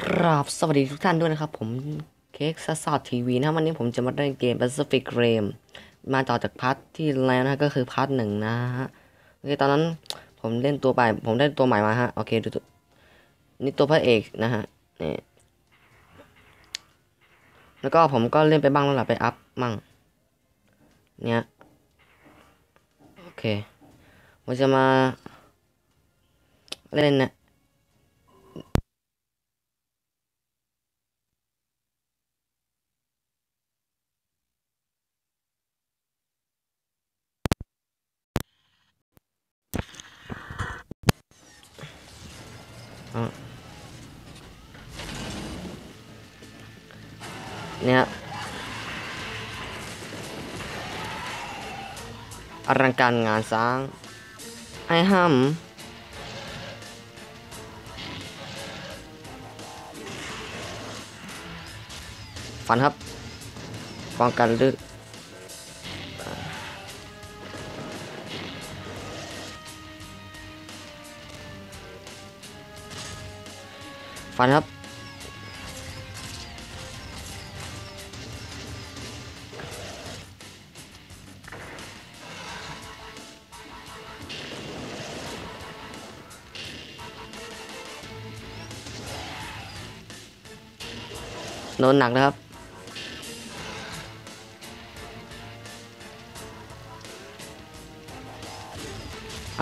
กราบสวัสดีทุกท่านด้วยนะครับ ผมเค้กซัสซอดทีวีนะวันนี้ผมจะมาเล่นเกม Pacific Rim มาต่อจากพาร์ทที่แล้วนะก็คือพาร์ทหนึ่งนะฮะโอเคตอนนั้นผมเล่นตัวใหม่ผมได้ตัวใหม่มาฮะโอเคดูตัวนี่ตัวพระเอกนะฮะนี่แล้วก็ผมก็เล่นไปบ้างแล้วล่ะไปอัพมั่งเนี่ยโอเคผมจะมาเล่นนะ เนี่ยอลังการงานสร้าง ไอ้ห้ำฝันครับป้องกันลึก ฝันครับ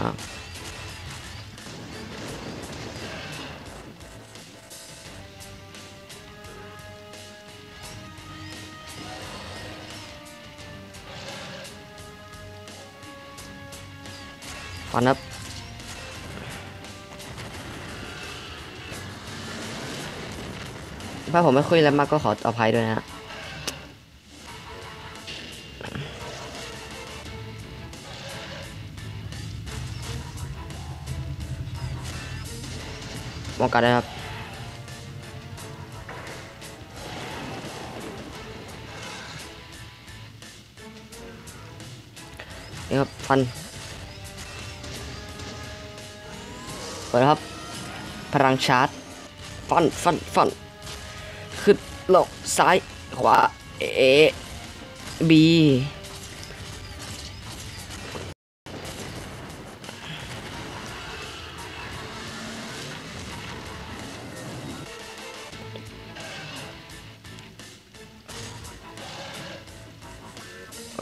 โฟันครับถ้าผมไม่คุยแล้วมากก็ขออภัยด้วยนะฮะป้องกันนะครับนี่ครับฟัน เปิดครับ พลังชาร์จ ฟัน ฟัน ฟัน ขึ้นลงซ้าย ขวา เอ บี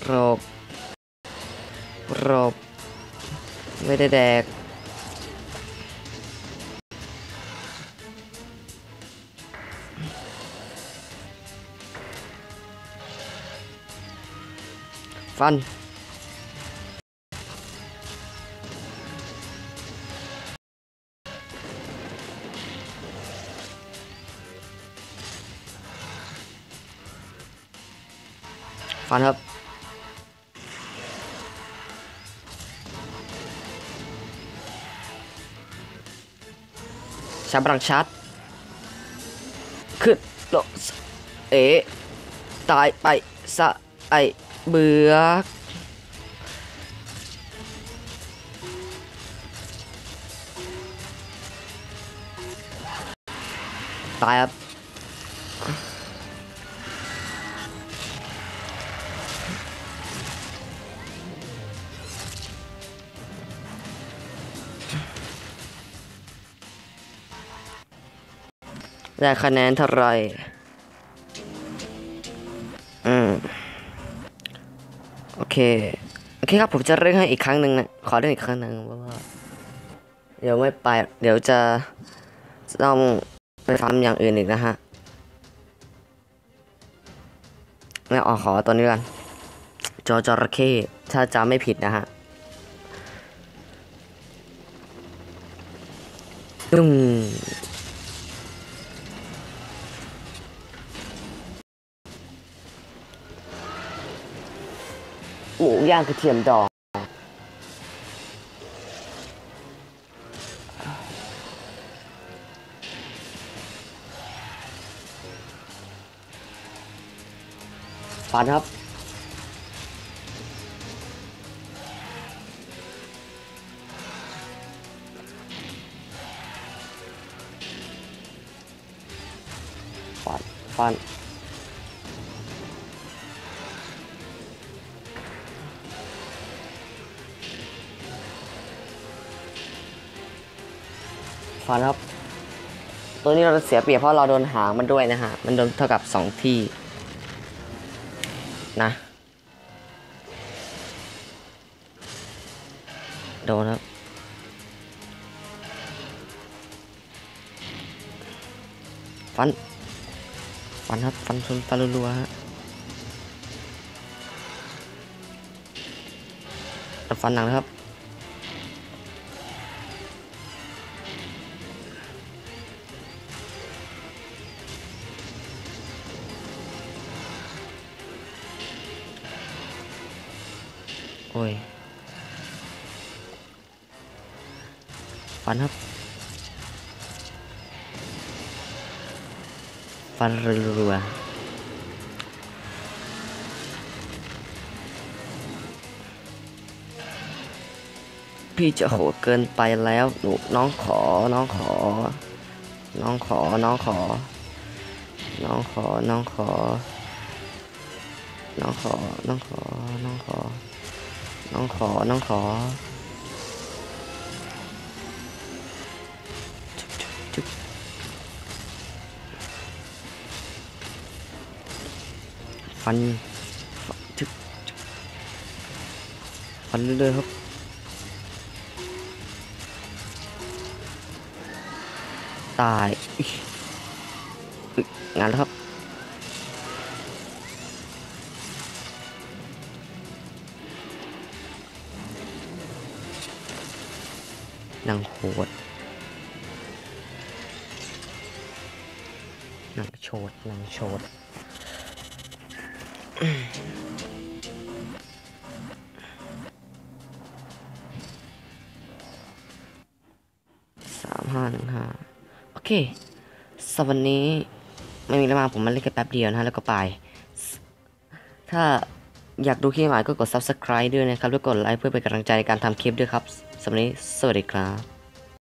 รบรบไม่ได้แดก ฟัน ฟันครับ ชาบรังชัด ขึ้นลงเอ๋ตายไปสะไอ เบือกตายครับได้คะแนนเท่าไหร โอเคโอเคครับผมจะเร่งให้อีกครั้งหนึ่งนะขอเร่งอีกครั้งหนึ่งเพราะว่าเดี๋ยวไม่ไป เดี๋ยวจะต้องไปทำอย่างอื่นอีกนะฮะไม่ออกขอตัวนี้กันจอจระเข้ถ้าจำไม่ผิดนะฮะตึ้ง ย่างกระเทียมดอง ฟันครับฟฟัน ฟันครับ ตัวนี้เราเสียเปรียบเพราะเราโดนหางมันด้วยนะฮะ มันโดนเท่ากับสองที่ นะ โดนครับฟัน ฟันครับ ฟันชนฟันรัวๆฮะฟันหนังนะครับ โอ้ยฟันครับ ฟันรัวพี่จะโหดเกินไปแล้วหนูน้องขอ น้องขอ น้องขอ น้องขอ น้องขอ น้องขอ น้องขอ น้องขอ น้องขอ น้องขอ น้องขอ ฟันฟันจุ๊บฟันเรื่อยๆครับตายงานแล้วครับ นางโหดนางโชดนางโชดสามห้าหนึ่งห้าโอเคสำหรับวันนี้ไม่มีแล้วมาผมมาเล่นแค่แป๊บเดียวนะฮะแล้วก็ไป ถ้าอยากดูคลิปใหม่ก็กด subscribe ด้วยนะครับ แล้วกดไลค์เพื่อเป็นกำลังใจในการทำคลิปด้วยครับ สำหรับนี้สวัสดีครับ